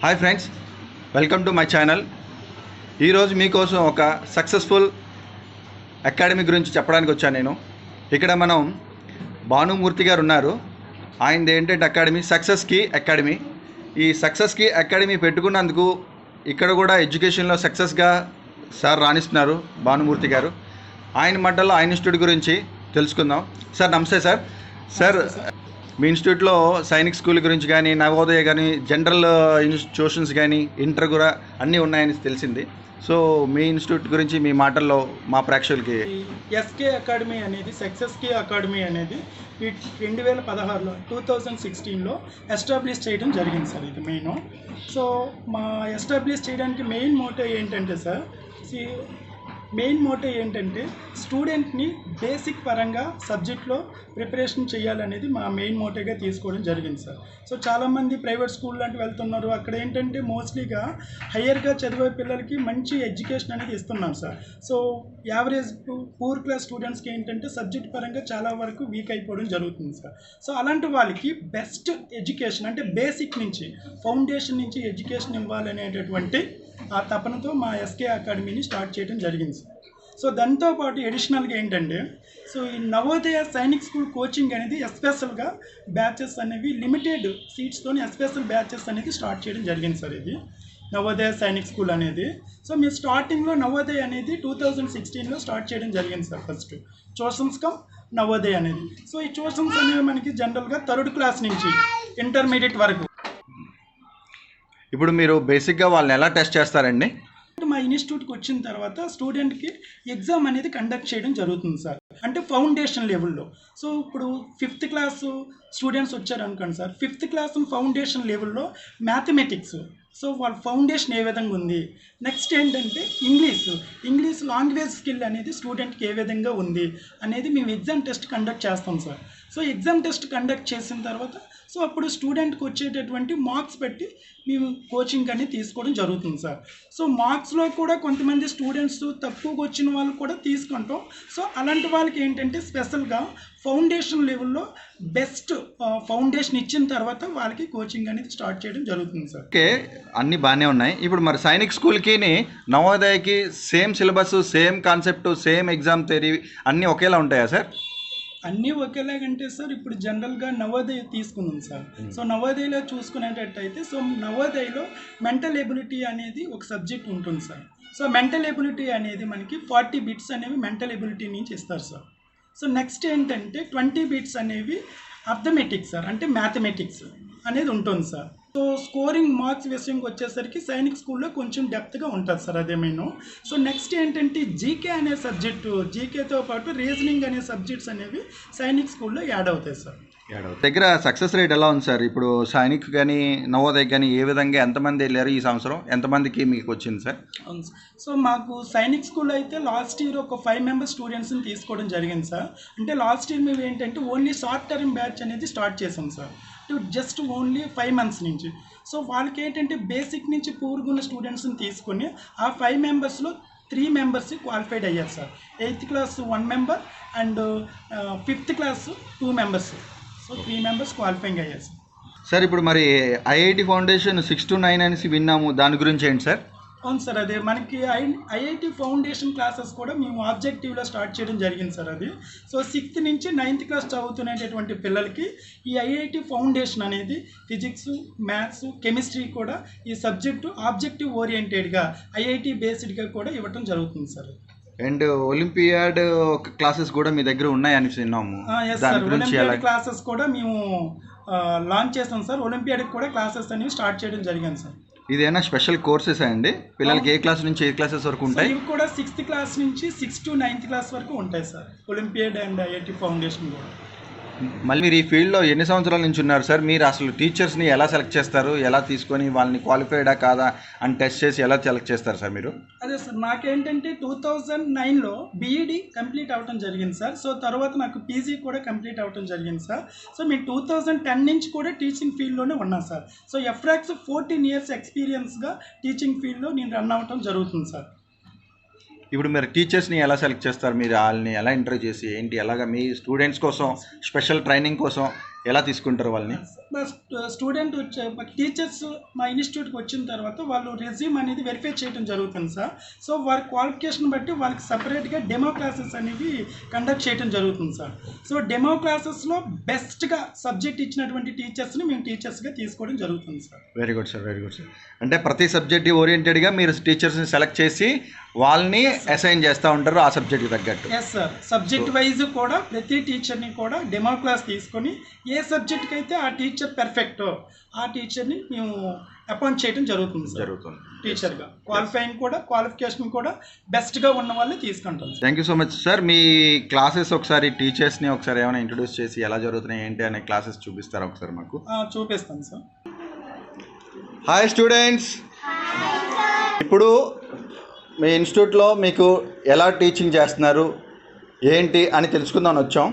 Hi friends welcome to my channel ఈరోజు మీకోసం ఒక సక్సెస్ఫుల్ అకాడమీ గురించి చెప్పడానికి వచ్చాను నేను. ఇక్కడ మనం భానుమూర్తి గారు ఉన్నారు. ఆయనది ఏంటంటే అకాడమీ సక్సెస్కి అకాడమీ ఈ సక్సెస్కి అకాడమీ పెట్టుకున్నందుకు ఇక్కడ కూడా ఎడ్యుకేషన్లో సక్సెస్గా సార్ రాణిస్తున్నారు భానుమూర్తి గారు. ఆయన మంటల్లో ఆయన ఇన్స్టిట్యూట్ గురించి తెలుసుకుందాం. సార్ నమస్తే సార్. సార్ మీ ఇన్స్టిట్యూట్లో సైనిక్ స్కూల్ గురించి కానీ నవోదయ కానీ జనరల్ ఇన్స్టిట్యూషన్స్ కానీ ఇంటర్ కూడా అన్నీ ఉన్నాయని తెలిసింది. సో మీ ఇన్స్టిట్యూట్ గురించి మీ మాటల్లో మా ప్రేక్షకులకి ఎస్కే అకాడమీ అనేది సక్సెస్కే అకాడమీ అనేది రెండు వేల పదహారులో టూ థౌజండ్ సిక్స్టీన్లో ఎస్టాబ్లిష్ చేయడం జరిగింది సార్ ఇది మెయిన్. సో మా ఎస్టాబ్లిష్ చేయడానికి మెయిన్ మోటో ఏంటంటే సార్ సి- మెయిన్ మోటో ఏంటంటే స్టూడెంట్ని బేసిక్ పరంగా సబ్జెక్ట్లో ప్రిపరేషన్ చేయాలనేది మా మెయిన్ మోటోగా తీసుకోవడం జరిగింది సార్. సో చాలామంది ప్రైవేట్ స్కూల్ లాంటి వెళ్తున్నారు. అక్కడ ఏంటంటే మోస్ట్లీగా హయ్యర్గా చదివే పిల్లలకి మంచి ఎడ్యుకేషన్ అనేది ఇస్తున్నాం sir. So average poor class స్టూడెంట్స్కి ఏంటంటే సబ్జెక్ట్ పరంగా చాలా వరకు వీక్ అయిపోవడం జరుగుతుంది సార్. సో అలాంటి వాళ్ళకి బెస్ట్ ఎడ్యుకేషన్ అంటే బేసిక్ నుంచి ఫౌండేషన్ నుంచి ఎడ్యుకేషన్ ఇవ్వాలనేటటువంటి ఆ తపనతో మా ఎస్కే అకాడమీని స్టార్ట్ చేయడం జరిగింది. సార్ సో దాంతో పాటు ఎడిషనల్గా ఏంటంటే సో ఈ నవోదయ సైనిక్ స్కూల్ కోచింగ్ అనేది ఎస్పెషల్గా బ్యాచెస్ అనేవి లిమిటెడ్ సీట్స్తోని ఎస్పెషల్ బ్యాచెస్ అనేది స్టార్ట్ చేయడం జరిగింది సార్ ఇది. నవోదయ సైనిక్ స్కూల్ అనేది. సో మీరు స్టార్టింగ్లో నవోదయ అనేది టూ థౌజండ్ సిక్స్టీన్లో స్టార్ట్ చేయడం జరిగింది sir first tuitions come Navodaya అనేది. సో ఈ ట్యూషన్స్ అనేవి మనకి జనరల్గా థర్డ్ క్లాస్ నుంచి ఇంటర్మీడియట్ వరకు. ఇప్పుడు మీరు బేసిక్గా వాళ్ళని ఎలా టెస్ట్ చేస్తారండి? మా ఇన్స్టిట్యూట్కి వచ్చిన తర్వాత స్టూడెంట్కి ఎగ్జామ్ అనేది కండక్ట్ చేయడం జరుగుతుంది సార్. అంటే ఫౌండేషన్ లెవెల్లో సో ఇప్పుడు ఫిఫ్త్ క్లాస్ స్టూడెంట్స్ వచ్చారు అనుకోండి సార్. ఫిఫ్త్ క్లాస్ ఫౌండేషన్ లెవెల్లో మ్యాథమెటిక్స్ సో వాళ్ళ ఫౌండేషన్ ఏ విధంగా ఉంది? నెక్స్ట్ ఏంటంటే ఇంగ్లీష్ ఇంగ్లీష్ లాంగ్వేజ్ స్కిల్ అనేది స్టూడెంట్కి ఏ విధంగా ఉంది? అనేది మేము ఎగ్జామ్ టెస్ట్ కండక్ట్ చేస్తాం sir. So exam test conduct చేసిన తర్వాత సో అప్పుడు స్టూడెంట్కి వచ్చేటటువంటి మార్క్స్ పెట్టి మేము కోచింగ్ అనేది తీసుకోవడం జరుగుతుంది సార్. సో మార్క్స్లో కూడా కొంతమంది స్టూడెంట్స్ తక్కువగా వచ్చిన వాళ్ళు కూడా తీసుకుంటాం. సో అలాంటి వాళ్ళకి ఏంటంటే స్పెషల్గా ఫౌండేషన్ లెవెల్లో బెస్ట్ ఫౌండేషన్ ఇచ్చిన తర్వాత వాళ్ళకి కోచింగ్ అనేది స్టార్ట్ చేయడం జరుగుతుంది సార్. ఓకే అన్నీ బాగానే ఉన్నాయి. ఇప్పుడు మరి సైనిక్ స్కూల్కి నవోదయకి same syllabus same concept same exam theory అన్నీ ఒకేలా ఉంటాయా సార్? అన్నీ ఒకేలాగంటే సార్ ఇప్పుడు జనరల్గా నవోదయ తీసుకున్నాం సార్. సో నవోదయలో చూసుకునేటట్టయితే సో నవోదయలో మెంటల్ ఎబిలిటీ అనేది ఒక సబ్జెక్ట్ ఉంటుంది సార్. సో మెంటల్ ఎబిలిటీ అనేది మనకి ఫార్టీ బిట్స్ అనేవి మెంటల్ ఎబిలిటీ నుంచి ఇస్తారు సార్. సో నెక్స్ట్ ఏంటంటే ట్వంటీ బిట్స్ అనేవి అర్థమెటిక్స్ సార్ అంటే మ్యాథమెటిక్స్ అనేది ఉంటుంది సార్. సో స్కోరింగ్ మార్క్స్ విషయంకి వచ్చేసరికి సైనిక్ స్కూల్లో కొంచెం డెప్త్గా ఉంటుంది సార్ అదేమైనా సో నెక్స్ట్ ఏంటంటే జీకే అనే సబ్జెక్టు జీకేతో పాటు రీజనింగ్ అనే సబ్జెక్ట్స్ అనేవి సైనిక్ స్కూల్లో యాడ్ అవుతాయి సార్. దగ్గర సక్సెస్ రేట్ ఎలా ఉంది సార్? ఇప్పుడు సైనిక్ కానీ నవోదయ కానీ ఏ విధంగా ఎంతమంది వెళ్ళారు ఈ సంవత్సరం? ఎంతమందికి మీకు వచ్చింది సార్? అవును సార్. సో మాకు సైనిక్ స్కూల్ అయితే లాస్ట్ ఇయర్ ఒక ఫైవ్ మెంబర్స్ స్టూడెంట్స్ని తీసుకోవడం జరిగింది సార్. అంటే లాస్ట్ ఇయర్ మేము ఏంటంటే ఓన్లీ షార్ట్ టర్మ్ బ్యాచ్ అనేది స్టార్ట్ చేసాం sir. Just only five months నుంచి. సో వాళ్ళకి ఏంటంటే బేసిక్ నుంచి పూర్గున్న స్టూడెంట్స్ని తీసుకొని ఆ ఫైవ్ మెంబర్స్లో త్రీ మెంబర్స్ క్వాలిఫైడ్ అయ్యారు sir. Eighth class one member and fifth class two members so three members qualifying అయ్యారు సార్. సార్ ఇప్పుడు మరి IIT foundation six to nine అనేసి విన్నాము. దాని గురించి ఏంటి సార్? అవును సార్ అదే. మనకి ఐ ఐఐటి ఫౌండేషన్ క్లాసెస్ కూడా మేము ఆబ్జెక్టివ్లో స్టార్ట్ చేయడం జరిగింది సార్ అది. సో సిక్స్త్ నుంచి నైన్త్ క్లాస్ చదువుతున్నటువంటి పిల్లలకి ఈ ఐఐటి ఫౌండేషన్ అనేది ఫిజిక్స్ మ్యాథ్స్ కెమిస్ట్రీ కూడా ఈ సబ్జెక్టు ఆబ్జెక్టివ్ ఓరియంటెడ్గా ఐఐటి బేస్డ్గా కూడా ఇవ్వటం జరుగుతుంది సార్ అండ్ ఒలింపియాడ్ క్లాసెస్ కూడా మీ దగ్గర ఉన్నాయని విన్నాము. క్లాసెస్ కూడా మేము లాంచ్ చేస్తాం సార్. ఒలింపియాడ్కి కూడా క్లాసెస్ అనేవి స్టార్ట్ చేయడం జరిగింది సార్. ఇదేనా స్పెషల్ కోర్సెస్ అండి? పిల్లలకి ఏ క్లాస్ నుంచి ఏ క్లాసెస్ వరకు ఉంటాయి? ఇవి కూడా సిక్స్త్ క్లాస్ నుంచి సిక్స్ టు నైన్త్ క్లాస్ వరకు ఉంటాయి sir. Olympiad and IIT foundation కూడా. మళ్ళీ మీరు ఈ ఫీల్డ్లో ఎన్ని సంవత్సరాల నుంచి ఉన్నారు సార్? మీరు అసలు టీచర్స్ని ఎలా సెలెక్ట్ చేస్తారు? ఎలా తీసుకొని వాళ్ళని క్వాలిఫైడా కాదా? అని టెస్ట్ చేసి ఎలా సెలెక్ట్ చేస్తారు సార్ మీరు? అదే సార్ నాకేంటంటే టూ థౌజండ్ నైన్లో బీఈడి కంప్లీట్ అవ్వటం జరిగింది సార్. సో తర్వాత నాకు పీజీ కూడా కంప్లీట్ అవ్వటం జరిగింది సార్. సో మేము టూ థౌజండ్ టెన్ నుంచి కూడా టీచింగ్ ఫీల్డ్లోనే ఉన్నా sir. So approx fourteen years ఎక్స్పీరియన్స్గా teaching ఫీల్డ్లో నేను రన్ అవ్వటం జరుగుతుంది సార్. ఇప్పుడు మీరు టీచర్స్ని ఎలా సెలెక్ట్ చేస్తారు? మీరు వాళ్ళని ఎలా ఇంటర్వ్యూ చేసి ఏంటి ఎలాగ మీ స్టూడెంట్స్ కోసం స్పెషల్ ట్రైనింగ్ కోసం ఎలా తీసుకుంటారు వాళ్ళని? మా స్టూడెంట్ వచ్చే టీచర్స్ మా ఇన్స్టిట్యూట్కి వచ్చిన తర్వాత వాళ్ళు రెజ్యూమ్ అనేది వెరిఫై చేయడం జరుగుతుంది సార్. సో వారి క్వాలిఫికేషన్ బట్టి వాళ్ళకి సపరేట్గా డెమో క్లాసెస్ అనేవి కండక్ట్ చేయడం జరుగుతుంది సార్. సో డెమో క్లాసెస్లో బెస్ట్గా సబ్జెక్ట్ ఇచ్చినటువంటి టీచర్స్ని మేము టీచర్స్గా తీసుకోవడం జరుగుతుంది sir. Very good sir very good sir అంటే ప్రతి సబ్జెక్ట్ ఓరియంటెడ్గా మీరు టీచర్స్ని సెలెక్ట్ చేసి వాళ్ళని అసైన్ చేస్తూ ఉంటారు ఆ సబ్జెక్ట్కి తగ్గట్టు. ఎస్ సార్ సబ్జెక్ట్ వైజ్ కూడా ప్రతి టీచర్ని కూడా డెమో క్లాస్ తీసుకొని ఏ సబ్జెక్ట్కి అయితే ఆ టీచర్ పర్ఫెక్ట్ ఆ టీచర్ని మేము అపాయింట్ చేయడం జరుగుతుంది సార్. జరుగుతుంది. టీచర్గా క్వాలిఫైయింగ్ కూడా క్వాలిఫికేషన్ కూడా బెస్ట్గా ఉన్న వాళ్ళని తీసుకుంటాం thank you so much sir me classes ఒకసారి టీచర్స్ని ఒకసారి ఏమైనా ఇంట్రొడ్యూస్ చేసి ఎలా జరుగుతున్నాయి ఏంటి అనే క్లాసెస్ చూపిస్తారా ఒకసారి మాకు? చూపిస్తాం సార్. హాయ్ స్టూడెంట్స్ ఇప్పుడు మీ ఇన్స్టిట్యూట్లో మీకు ఎలా టీచింగ్ చేస్తున్నారు ఏంటి అని తెలుసుకుందామని వచ్చాం.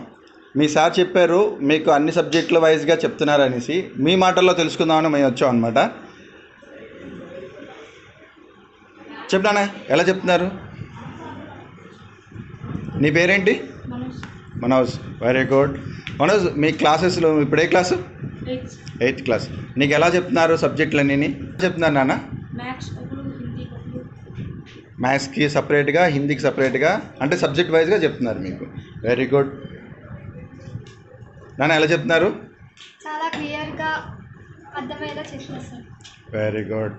మీ సార్ చెప్పారు మీకు అన్ని సబ్జెక్టుల వైజ్గా చెప్తున్నారు అనేసి మీ మాటల్లో తెలుసుకుందామని మేము వచ్చాం అనమాట చెప్పానా ఎలా చెప్తున్నారు? నీ పేరేంటి? మనోజ్. Very good. మనోజ్ మీ క్లాసెస్లో ఇప్పుడు ఏ క్లాసు? ఎయిత్. క్లాస్. నీకు ఎలా చెప్తున్నారు సబ్జెక్టులన్నీ చెప్తున్నారు నాన్న. మ్యాథ్స్కి సపరేట్గా హిందీకి సపరేట్గా అంటే సబ్జెక్ట్ వైజ్గా చెప్తున్నారు మీకు. Very good. నాన్న ఎలా చెప్తున్నారు? చాలా క్లియర్గా అర్థమయ్యేలా సార్ వెరీ గుడ్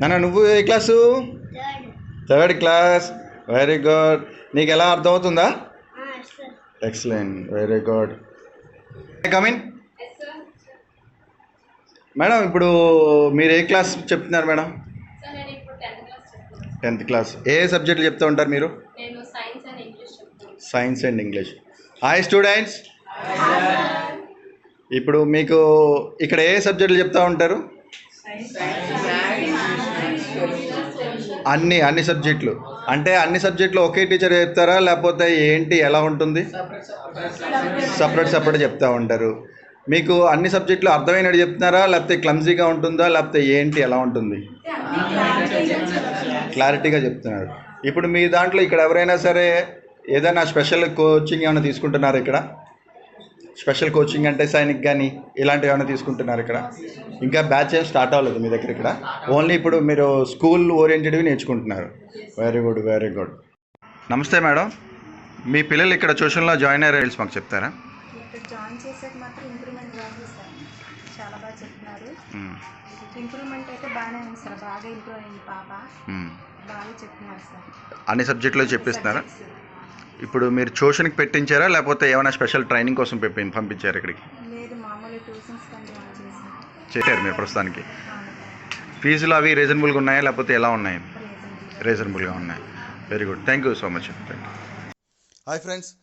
నాన్న నువ్వు ఏ class? Third. Class. Very good నీకు ఎలా అర్థమవుతుందా? Excellent. Very good come in madam ఇప్పుడు మీరు ఏ క్లాస్ చెప్తున్నారు మేడం టెన్త్ క్లాస్ ఏ సబ్జెక్టులు చెప్తూ ఉంటారు మీరు? Science and English hi students ఇప్పుడు మీకు ఇక్కడ ఏ సబ్జెక్టులు చెప్తా ఉంటారు? అన్ని అన్ని సబ్జెక్టులు. అంటే అన్ని సబ్జెక్టులు ఒకే టీచర్ చెప్తారా? లేకపోతే ఏంటి ఎలా ఉంటుంది? సపరేట్ సపరేట్ చెప్తా ఉంటారు. మీకు అన్ని సబ్జెక్టులు అర్థమైనట్టు చెప్తున్నారా? లేకపోతే క్లమ్జీగా ఉంటుందా? లేకపోతే ఏంటి ఎలా ఉంటుంది? క్లారిటీగా చెప్తున్నారు. ఇప్పుడు మీ దాంట్లో ఇక్కడ ఎవరైనా సరే ఏదైనా స్పెషల్ కోచింగ్ ఏమైనా తీసుకుంటున్నారు ఇక్కడ? స్పెషల్ కోచింగ్ అంటే సైనిక్ కానీ ఇలాంటివి ఏమైనా తీసుకుంటున్నారు ఇక్కడ? ఇంకా బ్యాచ్ ఏం స్టార్ట్ అవ్వలేదు మీ దగ్గర ఇక్కడ. ఓన్లీ ఇప్పుడు మీరు స్కూల్ ఓరియంటెడ్వి నేర్చుకుంటున్నారు. Very good very good. నమస్తే మేడం. మీ పిల్లలు ఇక్కడ ట్యూషన్లో జాయిన్ అయ్యారు తెలిసి మాకు చెప్తారా? ఇక్కడ జాయిన్ చేసాక మాత్రం ఇంప్రూవ్మెంట్ బాగా సార్ చాలా బాగా చెప్తున్నారు మ్మ్. ఇంప్రూవ్మెంట్ అయితే బాగానే ఉంది సార్. బాగా ఇంప్రూవ్ అయింది పాప. మ్మ్. బాగా చెప్తున్నారు సార్. అన్ని సబ్జెక్టులో చెప్పిస్తున్నారా? ఇప్పుడు మీరు ట్యూషన్కి పెట్టించారా? లేకపోతే ఏమైనా స్పెషల్ ట్రైనింగ్ కోసం పెప్పి పంపించారు ఇక్కడికి? చేశారు? మీరు ప్రస్తుతానికి. ఫీజులు అవి రీజనబుల్గా ఉన్నాయా? లేకపోతే ఎలా ఉన్నాయి? రీజనబుల్గా ఉన్నాయి. Very good. Thank you so much. Hi friends.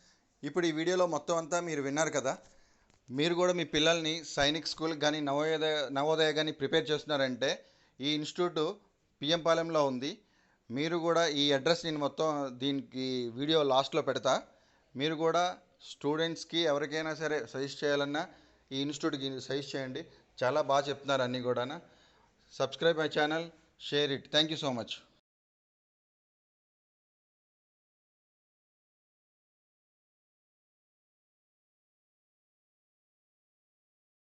ఇప్పుడు ఈ వీడియోలో మొత్తం అంతా మీరు విన్నారు కదా. మీరు కూడా మీ పిల్లల్ని సైనిక్ స్కూల్ కానీ నవోదయ నవోదయ కానీ ప్రిపేర్ చేస్తున్నారంటే ఈ ఇన్స్టిట్యూట్ పిఎం పాలెంలో ఉంది. మీరు కూడా ఈ అడ్రస్ నేను మొత్తం దీనికి వీడియో లాస్ట్లో పెడతా. మీరు కూడా స్టూడెంట్స్కి ఎవరికైనా సరే సజెస్ట్ చేయాలన్నా ఈ ఇన్స్టిట్యూట్కి సజెస్ట్ చేయండి. చాలా బాగా చెప్తున్నారు అన్నీ కూడా subscribe my channel share it. Thank you so much.